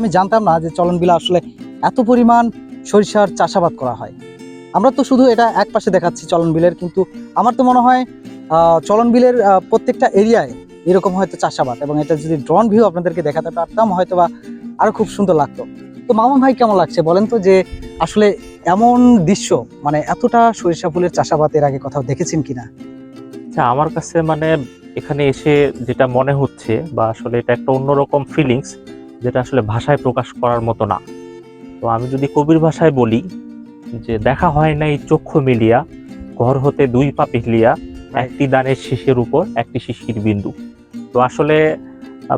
আমি জানতাম না যে চলন চলনবিলা আসলে এত পরিমাণ সরিষার চাষাবাদ করা হয়। আমরা তো শুধু এটা এক পাশে দেখাচ্ছি চলনবিলের কিন্তু আমার তো মনে হয় আহ, চলনবিলের আহ, প্রত্যেকটা এরিয়ায় এরকম হয়তো চাষাবাদ এবং এটা যদি ড্রোন ভিউ আপনাদেরকে দেখাতে পারতাম হয়তো বা আরও খুব সুন্দর লাগতো। তো মামুন ভাই কেমন লাগছে বলেন তো যে আসলে এমন দৃশ্য মানে এতটা সরিষা ফুলের চাষাবাদ এর আগে কোথাও দেখেছেন কিনা? আচ্ছা আমার কাছে মানে এখানে এসে যেটা মনে হচ্ছে বা আসলে এটা একটা অন্যরকম ফিলিংস যেটা আসলে ভাষায় প্রকাশ করার মতো না। তো আমি যদি কবির ভাষায় বলি যে দেখা হয় নাই চক্ষু মিলিয়া ঘর হতে দুই পা পিহলিয়া একটি দানের শীষের উপর একটি শিশির বিন্দু। তো আসলে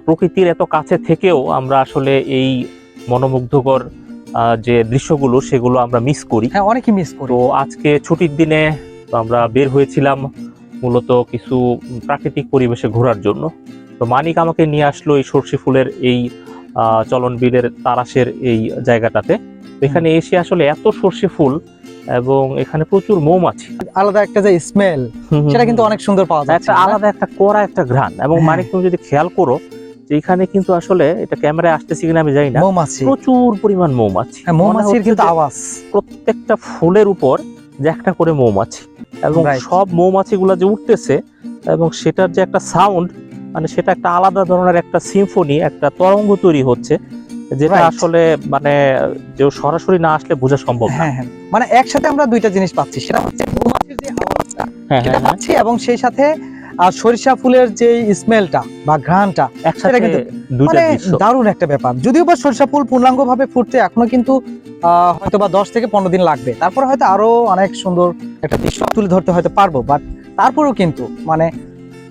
প্রকৃতির এত কাছে থেকেও আমরা আসলে এই মনোমুগ্ধকর যে দৃশ্যগুলো সেগুলো আমরা মিস করি। হ্যাঁ অনেকেই মিস করি। তো আজকে ছুটির দিনে তো আমরা বের হয়েছিলাম মূলত কিছু প্রাকৃতিক পরিবেশে ঘোরার জন্য। তো মানিক আমাকে নিয়ে আসলো এই সর্ষে ফুলের এই আহ, চলনবিলের তারাশের এই জায়গাটাতে। এখানে এসে আসলে এত সর্ষে ফুল এবং এখানে প্রচুর মৌমাছি। আলাদা একটা যে স্মেল সেটা কিন্তু অনেক সুন্দর পাওয়া যায় একটা আলাদা একটা কড়া একটা ঘ্রাণ। এবং মানে তুমি যদি খেয়াল করো এখানে কিন্তু আসলে এটা ক্যামেরায় আসতেছি কিনা আমি জানি না। মৌমাছি। প্রচুর পরিমাণ মৌমাছি। হ্যাঁ, মৌমাছির কিন্তু আওয়াজ। প্রত্যেকটা ফুলের উপর যে একটা করে মৌমাছি। এবং. সব মৌমাছিগুলো যে উঠতেছে এবং সেটার যে একটা সাউন্ড মানে সেটা একটা আলাদা ধরনের একটা সিম্ফনি একটা তরঙ্গ তৈরি হচ্ছে যেটা আসলে মানে যে সরাসরি না আসলে বোঝা সম্ভব না। হ্যাঁ হ্যাঁ। মানে একসাথে আমরা দুইটা জিনিস পাচ্ছি সেটা হচ্ছে মৌমাছির যে আওয়াজটা হ্যাঁ সেটা হ্যাঁ হ্যাঁ। পাচ্ছি এবং সেই সাথে আর সরিষা ফুলের যে স্মেলটা বা ঘ্রাণটা একসাথে কিন্তু মানে দারুণ একটা ব্যাপার। যদিও বা সরিষা ফুল পূর্ণাঙ্গ ভাবে ফুটতে এখনও কিন্তু আহ, হয়তো বা দশ থেকে পনেরো দিন লাগবে। তারপর হয়তো আরও অনেক সুন্দর একটা দৃশ্য তুলে ধরতে হয়তো পারব বাট তারপরেও কিন্তু মানে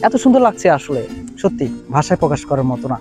এত সুন্দর লাগছে আসলে। সত্যি ভাষায় প্রকাশ করার মতো না।